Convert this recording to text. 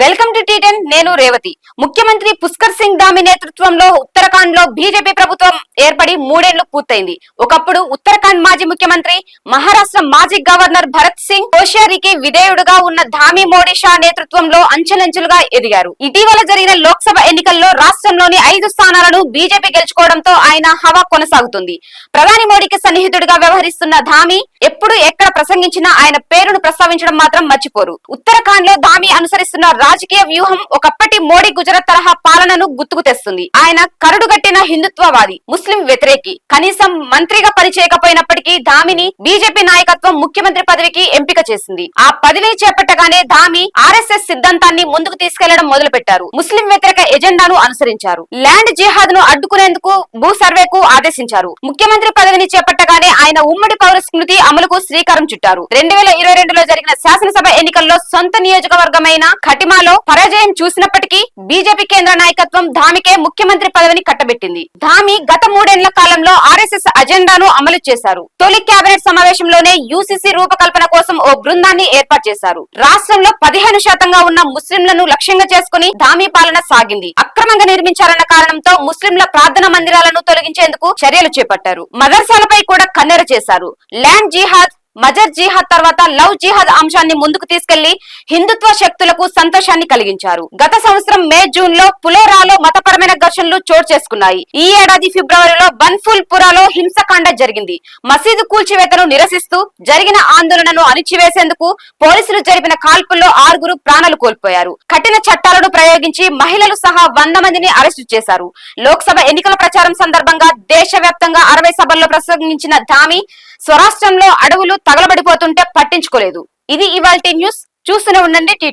Welcome to T10 నేను రేవతి. ముఖ్యమంత్రి పుష్కర్ సింగ్ ధామి నేతృత్వంలో ఉత్తరాఖండ్లో బీజేపీ ప్రభుత్వం ఏర్పడి మూడేళ్ళు పూర్తయింది. ఒకప్పుడు ఉత్తరాఖండ్ మాజీ ముఖ్యమంత్రి మహారాష్ట్ర మాజీ గవర్నర్ భరత్ సింగ్ కోశ్యారికి విధేయుడుగా ఉన్న ధామి మోడీ షా నేతృత్వంలో అంచెలంచెలుగా ఎదిగారు. ఇటీవల జరిగిన లోక్సభ ఎన్నికల్లో రాష్ట్రంలోని ఐదు స్థానాలను బీజేపీ గెలుచుకోవడంతో ఆయన హవా కొనసాగుతుంది. ప్రధాని మోడీకి సన్నిహితుడిగా వ్యవహరిస్తున్న ధామి ఎప్పుడు ఎక్కడ ప్రసంగించినా ఆయన పేరును ప్రస్తావించడం మాత్రం మర్చిపోరు. ఉత్తరాఖండ్లో ధామి అనుసరిస్తున్న రాజకీయ వ్యూహం ఒకప్పటి మోడీ గుజరాత్ తరహా పాలనను గుర్తుకు తెస్తుంది. ఆయన కరడుగట్టిన హిందుత్వవాది ముస్లిం వ్యతిరేకి. కనీసం మంత్రిగా పనిచేయకపోయినప్పటికీ ధామిని బీజేపీ నాయకత్వం ముఖ్యమంత్రి పదవికి ఎంపిక చేసింది. ఆ పదవి చేపట్టగానే ధామి ఆర్ఎస్ఎస్ సిద్ధాంతాన్ని ముందుకు తీసుకెళ్ళడం మొదలు పెట్టారు ముస్లిం వ్యతిరేక ఎజెండాను అనుసరించారు. ల్యాండ్ జిహాద్ను అడ్డుకునేందుకు భూ సర్వేకు ఆదేశించారు. ముఖ్యమంత్రి పదవిని చేపట్టగానే ఆయన ఉమ్మడి పౌర స్మృతి అమలుకు శ్రీకారం చుట్టారు. రెండు వేల ఇరవై రెండులో జరిగిన శాసనసభ ఎన్నికల్లో సొంత నియోజకవర్గమైన తెలంగాణలో పరాజయం చూసినప్పటికీ బీజేపీ కేంద్ర నాయకత్వం ధామికే ముఖ్యమంత్రి పదవిని కట్టబెట్టింది. ధామి గత మూడేళ్ళ కాలంలో ఆర్ఎస్ఎస్ అజెండాను అమలు చేశారు. తొలి కేబినెట్ సమావేశంలోనే యూసీసీ రూపకల్పన కోసం ఓ బృందాన్ని ఏర్పాటు చేశారు. రాష్ట్రంలో పదిహేను శాతంగా ఉన్న ముస్లింలను లక్ష్యంగా చేసుకుని ధామి పాలన సాగింది. అక్రమంగా నిర్మించారన్న కారణంతో ముస్లింల ప్రార్థన మందిరాలను తొలగించేందుకు చర్యలు చేపట్టారు. మదర్సాలపై కూడా కన్నెర చేశారు. ల్యాండ్ జిహాద్ మజర్ జిహాద్ తర్వాత లవ్ జిహాద్ అంశాన్ని ముందుకు తీసుకెళ్ళి హిందుత్వ శక్తులకు సంతోషాన్ని కలిగించారు. గత సంవత్సరం మే జూన్లో పులోరాలో మతపరమైన ఘర్షణలు చోటు చేసుకున్నాయి. ఈ ఏడాది ఫిబ్రవరిలో బన్ఫుల్ పురాలో హింసకాండ జరిగింది. మసీదు కూల్చివేతను నిరసిస్తూ జరిగిన ఆందోళనను అణిచివేసేందుకు పోలీసులు జరిపిన కాల్పుల్లో ఆరుగురు ప్రాణాలు కోల్పోయారు. కఠిన చట్టాలను ప్రయోగించి మహిళలు సహా వంద మందిని అరెస్టు చేశారు. లోక్సభ ఎన్నికల ప్రచారం సందర్భంగా దేశవ్యాప్తంగా అరవై సభల్లో ప్రసంగించిన ధామి స్వరాష్ట్రంలో అడవులు తగలబడిపోతుంటే పట్టించుకోలేదు. ఇది ఇవాల్టి న్యూస్. చూస్తూనే ఉండండి టీ